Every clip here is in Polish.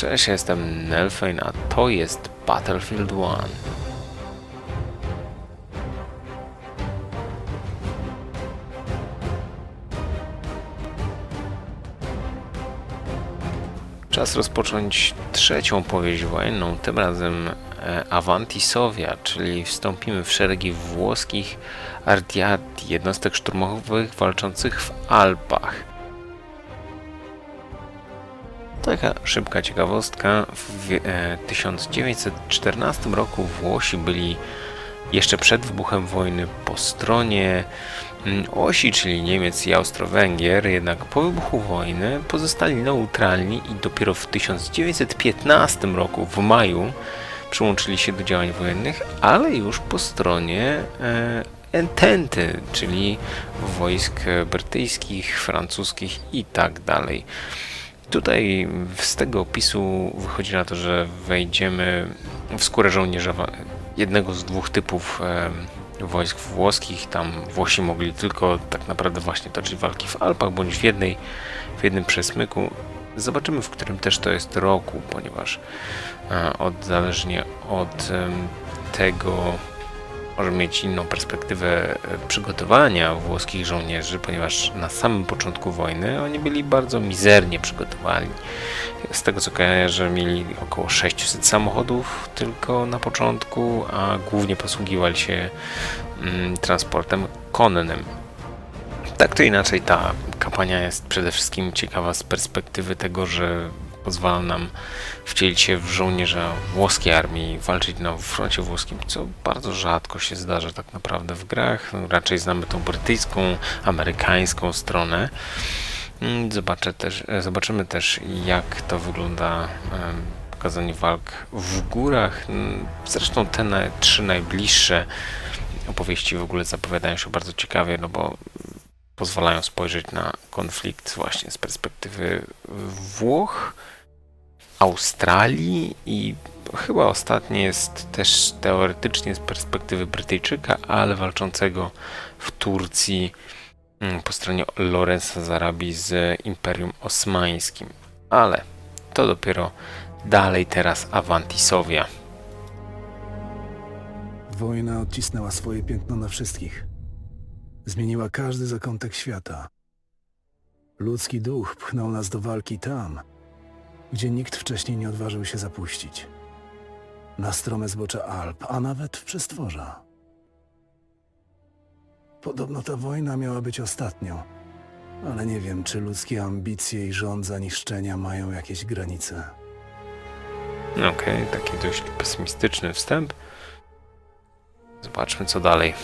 Cześć, jestem Nelfein, a to jest Battlefield 1. Czas rozpocząć trzecią powieść wojenną, tym razem e, Avanti Sovia, czyli wstąpimy w szeregi włoskich ardiati, jednostek szturmowych walczących w Alpach. Taka szybka ciekawostka. W e, 1914 roku Włosi byli jeszcze przed wybuchem wojny po stronie mm, osi, czyli Niemiec i Austro-Węgier, jednak po wybuchu wojny pozostali neutralni i dopiero w 1915 roku, w maju, przyłączyli się do działań wojennych, ale już po stronie e, Ententy, czyli wojsk brytyjskich, francuskich i tak dalej. Tutaj z tego opisu wychodzi na to, że wejdziemy w skórę żołnierza jednego z dwóch typów wojsk włoskich. Tam Włosi mogli tylko tak naprawdę właśnie toczyć walki w Alpach bądź w jednej, w jednym przesmyku. Zobaczymy, w którym też to jest roku, ponieważ e, od, zależnie od tego może mieć inną perspektywę e, przygotowania włoskich żołnierzy, ponieważ na samym początku wojny oni byli bardzo mizernie przygotowani. Z tego co kojarzę, mieli około 600 samochodów tylko na początku, a głównie posługiwali się mm, transportem konnym. Tak to inaczej, ta kampania jest przede wszystkim ciekawa z perspektywy tego, że pozwala nam wcielić się w żołnierza włoskiej armii, walczyć na froncie włoskim, co bardzo rzadko się zdarza tak naprawdę w grach. Raczej znamy tą brytyjską, amerykańską stronę. Mm, Zobaczę też, e, zobaczymy też, jak to wygląda em, pokazanie walk w górach. Mm, Zresztą te trzy najbliższe opowieści w ogóle zapowiadają się bardzo ciekawie, no bo pozwalają spojrzeć na konflikt właśnie z perspektywy Włoch, Australii i chyba ostatnie jest też teoretycznie z perspektywy Brytyjczyka, ale walczącego w Turcji mm, po stronie Lorenza z Arabii z Imperium Osmańskim. Ale to dopiero dalej teraz Avantisowia. Wojna odcisnęła swoje piętno na wszystkich. Zmieniła każdy zakątek świata. Ludzki duch pchnął nas do walki tam, gdzie nikt wcześniej nie odważył się zapuścić. Na strome zbocze Alp, a nawet w przestworza. Podobno ta wojna miała być ostatnią, ale nie wiem, czy ludzkie ambicje i żądza niszczenia mają jakieś granice. Okej, taki dość pesymistyczny wstęp. Zobaczmy co dalej.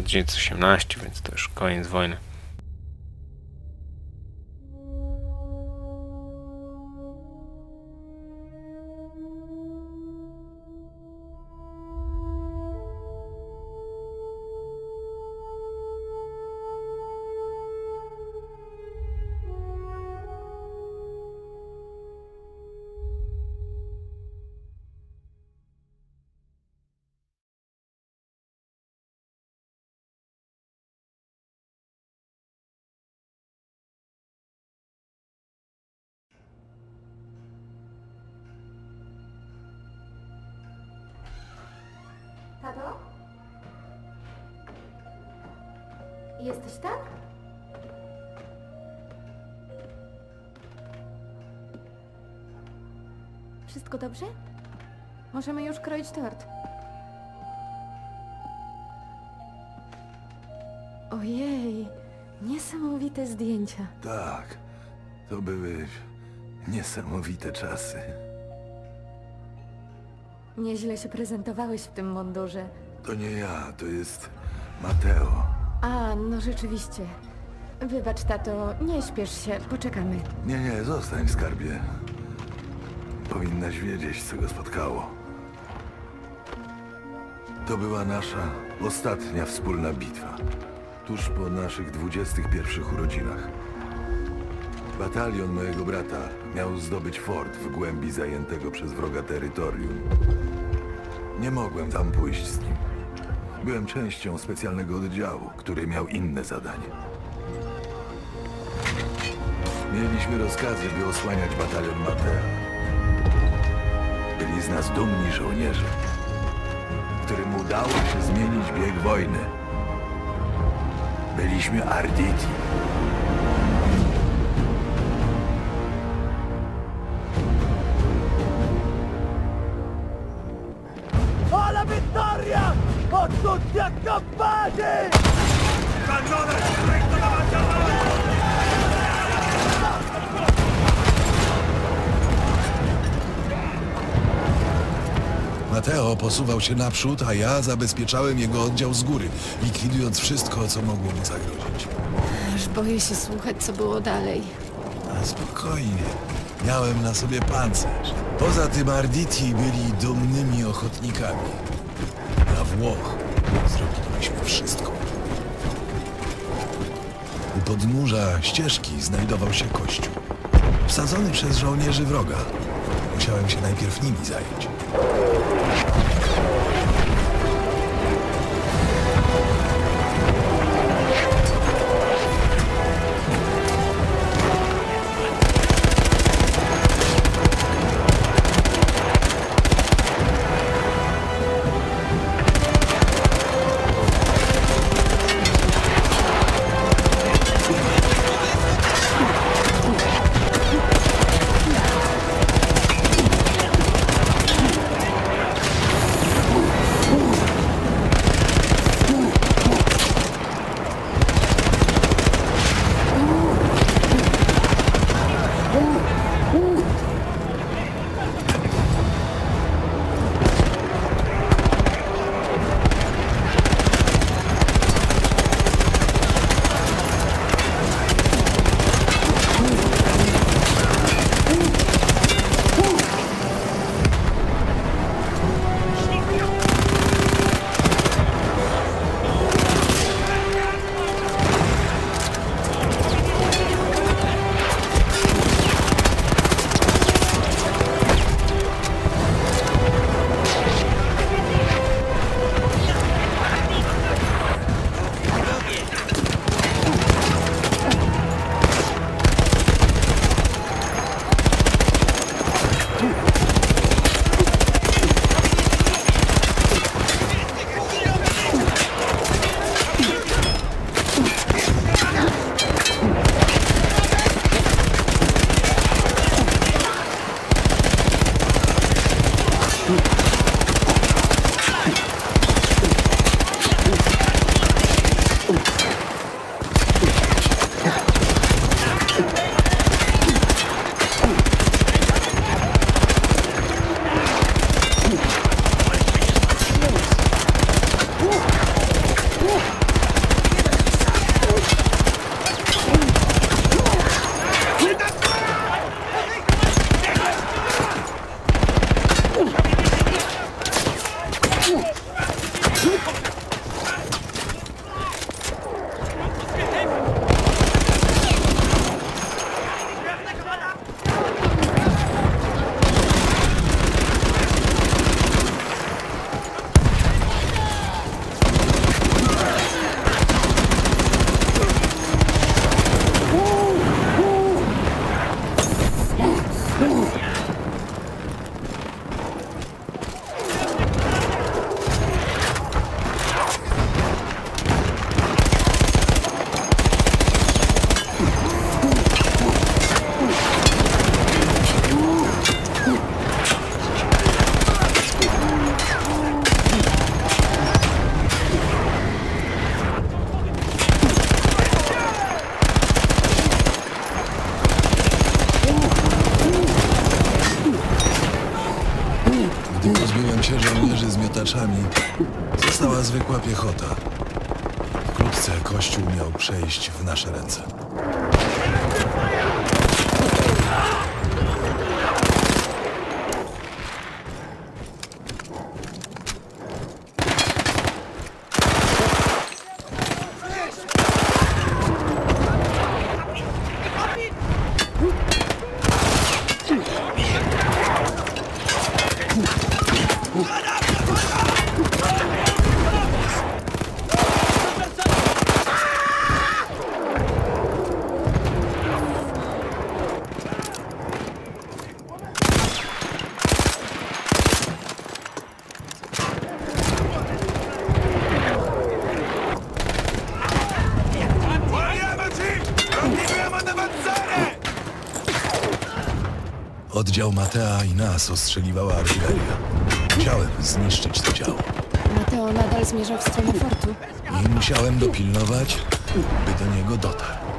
1918, więc to już koniec wojny. Jesteś tak? Wszystko dobrze? Możemy już kroić tort. Ojej, niesamowite zdjęcia. Tak, to były niesamowite czasy. Nieźle się prezentowałeś w tym mundurze. To nie ja, to jest Mateo. A, no rzeczywiście. Wybacz, tato, nie śpiesz się, poczekamy. Nie, nie, zostań skarbie. Powinnaś wiedzieć, co go spotkało. To była nasza ostatnia wspólna bitwa. Tuż po naszych 21 urodzinach. Batalion mojego brata miał zdobyć fort w głębi zajętego przez wroga terytorium. Nie mogłem tam pójść z nim. Byłem częścią specjalnego oddziału, który miał inne zadanie. Mieliśmy rozkazy, by osłaniać batalion Matea. Byli z nas dumni żołnierze, którym udało się zmienić bieg wojny. Byliśmy Arditi. Mateo posuwał się naprzód, a ja zabezpieczałem jego oddział z góry, likwidując wszystko, co mogło mu zagrozić. Aż boję się słuchać, co było dalej. A spokojnie, miałem na sobie pancerz. Poza tym Arditi byli dumnymi ochotnikami. Na Włoch zrobiliśmy wszystko. U podnóża ścieżki znajdował się kościół. Wsadzony przez żołnierzy wroga. Musiałem się najpierw nimi zająć. Oddział Matea i nas ostrzeliwała artyleria. Musiałem zniszczyć to działo. Mateo nadal zmierza w stronę fortu. I musiałem dopilnować, by do niego dotarł.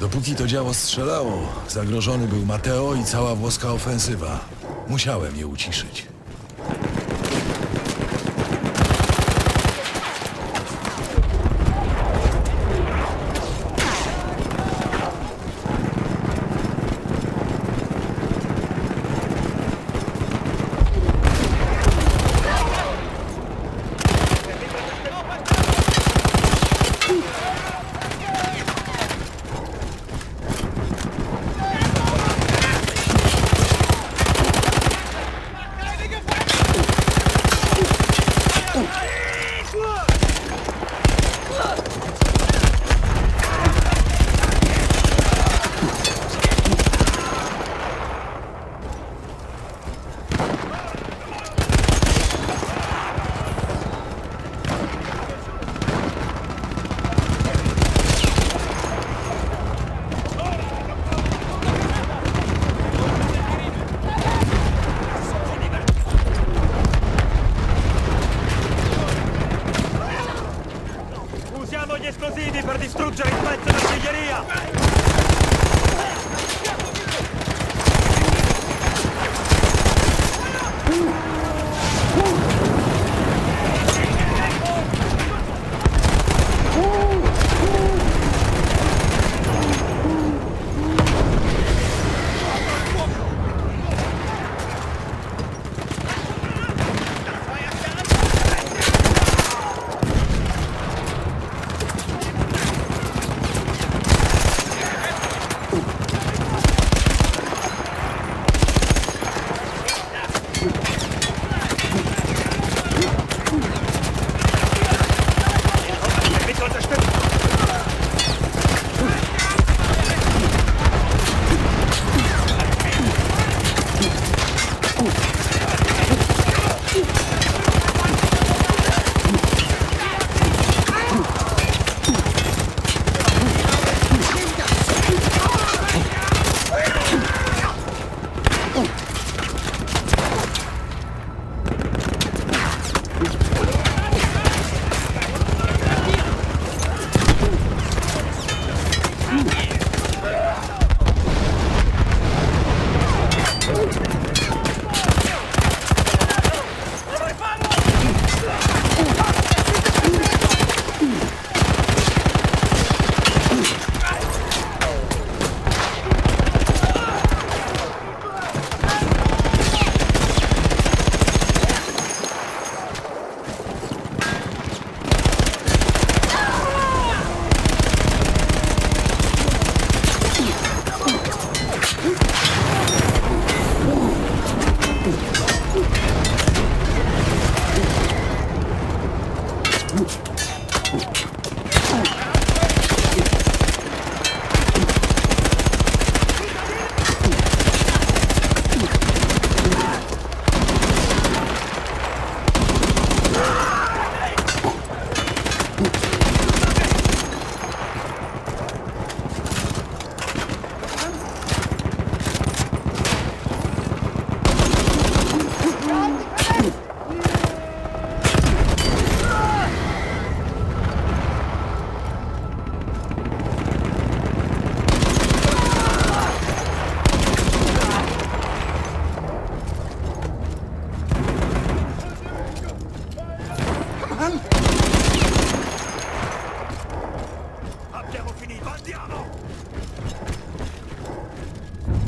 Dopóki to działo strzelało, zagrożony był Mateo i cała włoska ofensywa. Musiałem je uciszyć.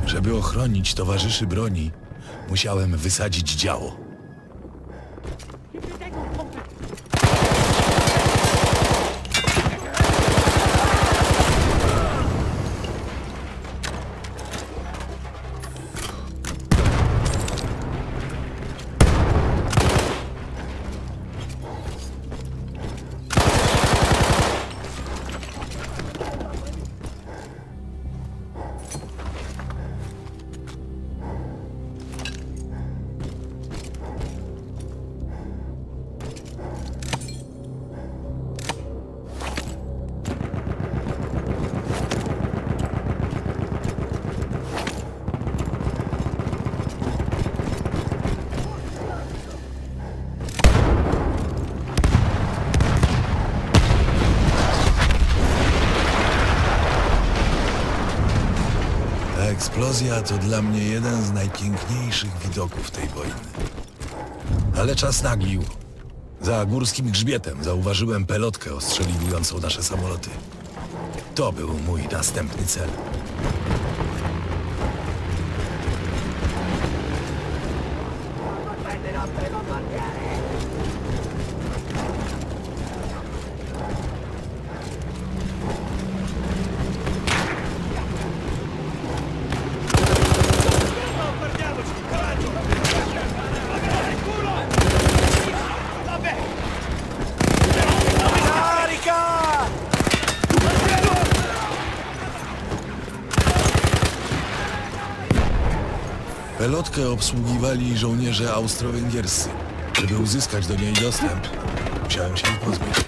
Żeby ochronić towarzyszy broni, musiałem wysadzić działo. Eksplozja to dla mnie jeden z najpiękniejszych widoków tej wojny. Ale czas naglił. Za górskim grzbietem zauważyłem pelotkę ostrzeliwującą nasze samoloty. To był mój następny cel. Pelotkę obsługiwali żołnierze austro-węgierscy. Żeby uzyskać do niej dostęp, musiałem się pozbyć.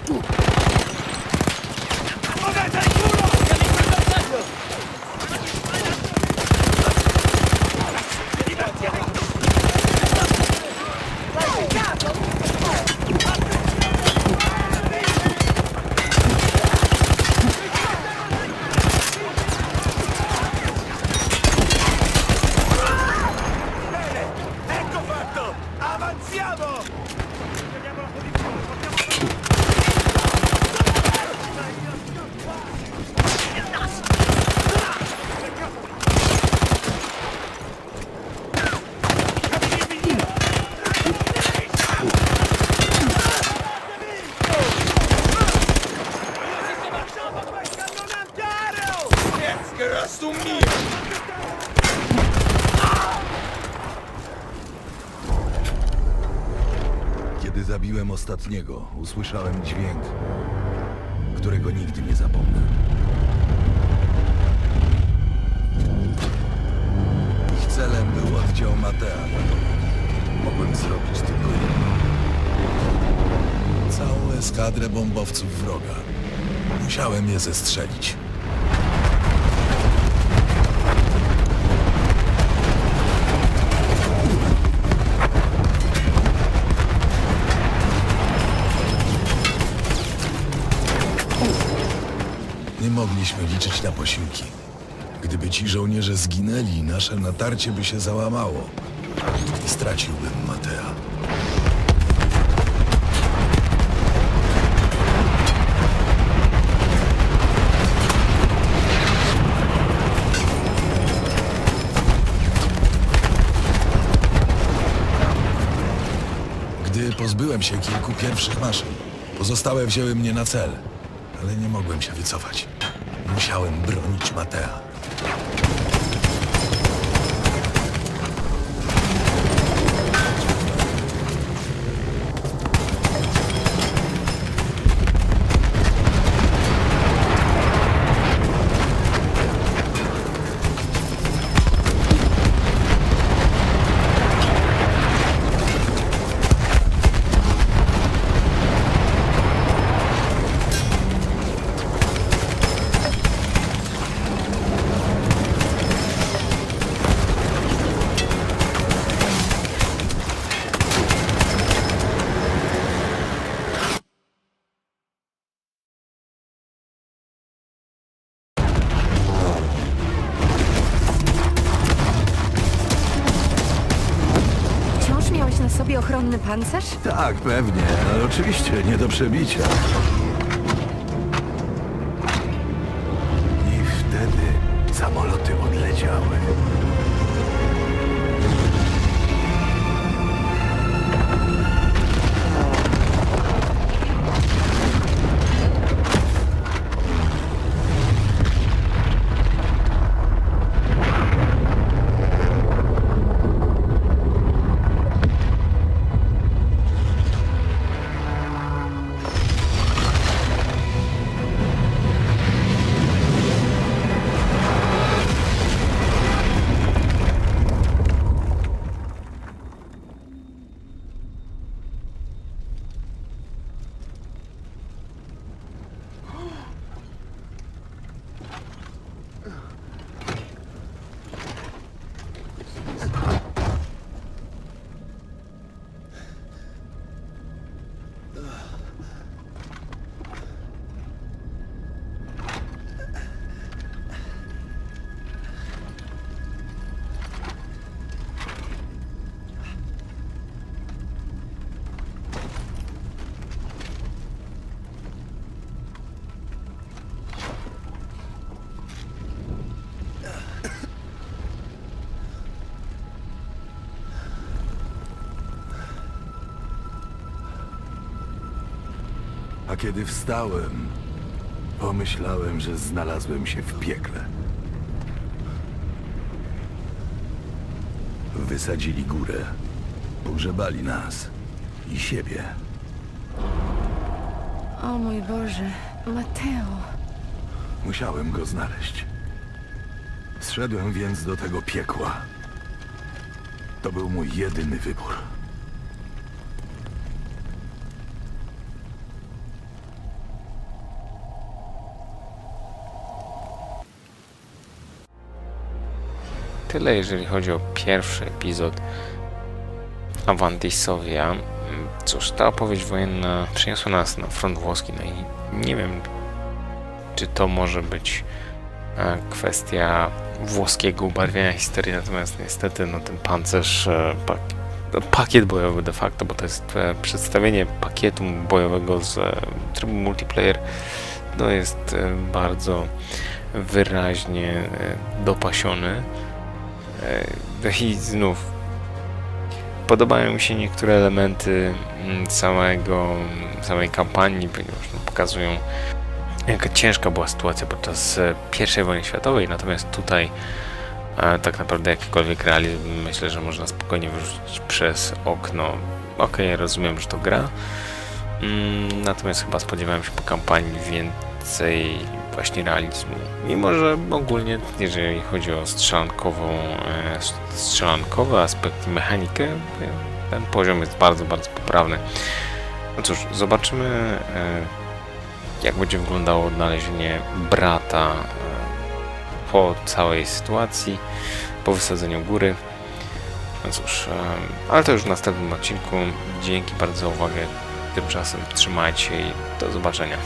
Ostatniego, usłyszałem dźwięk, którego nigdy nie zapomnę. Ich celem był oddział Matea. Mogłem zrobić tylko jedno. Całą eskadrę bombowców wroga. Musiałem je zestrzelić. Mogliśmy liczyć na posiłki. Gdyby ci żołnierze zginęli, nasze natarcie by się załamało. I straciłbym Matea. Gdy pozbyłem się kilku pierwszych maszyn, pozostałe wzięły mnie na cel, ale nie mogłem się wycofać. Musiałem bronić Matea. sobie ochronny pancerz? Tak, pewnie. Oczywiście, nie do przebicia. A kiedy wstałem, pomyślałem, że znalazłem się w piekle. Wysadzili górę, pogrzebali nas i siebie. O mój Boże, Mateo. Musiałem go znaleźć. Zszedłem więc do tego piekła. To był mój jedyny wybór. Tyle jeżeli chodzi o pierwszy epizod Avantisovia. Mm, Cóż, ta opowieść wojenna przeniosła nas na front włoski, no i nie wiem, czy to może być e, kwestia włoskiego ubarwienia historii, natomiast niestety no, ten pancerz, e, no, pakiet bojowy de facto, bo to jest e, przedstawienie pakietu bojowego z trybu multiplayer, no jest bardzo wyraźnie dopasiony. E, I znów podobają mi się niektóre elementy mm, samego, samej kampanii, ponieważ no, pokazują jaka ciężka była sytuacja podczas e, I wojny światowej, natomiast tutaj e, tak naprawdę jakikolwiek realizm myślę, że można spokojnie wyrzucić przez okno. Okej, rozumiem, że to gra, mm, natomiast chyba spodziewałem się po kampanii więcej właśnie realizmu. Mimo, że ogólnie, jeżeli chodzi o strzelankową, e, strzelankowy aspekt i mechanikę, e, ten poziom jest bardzo, bardzo poprawny. No cóż, zobaczymy, e, jak będzie wyglądało odnalezienie brata po całej sytuacji, po wysadzeniu góry. No cóż, ale to już w następnym odcinku. Dzięki bardzo za uwagę. Tymczasem trzymajcie i do zobaczenia.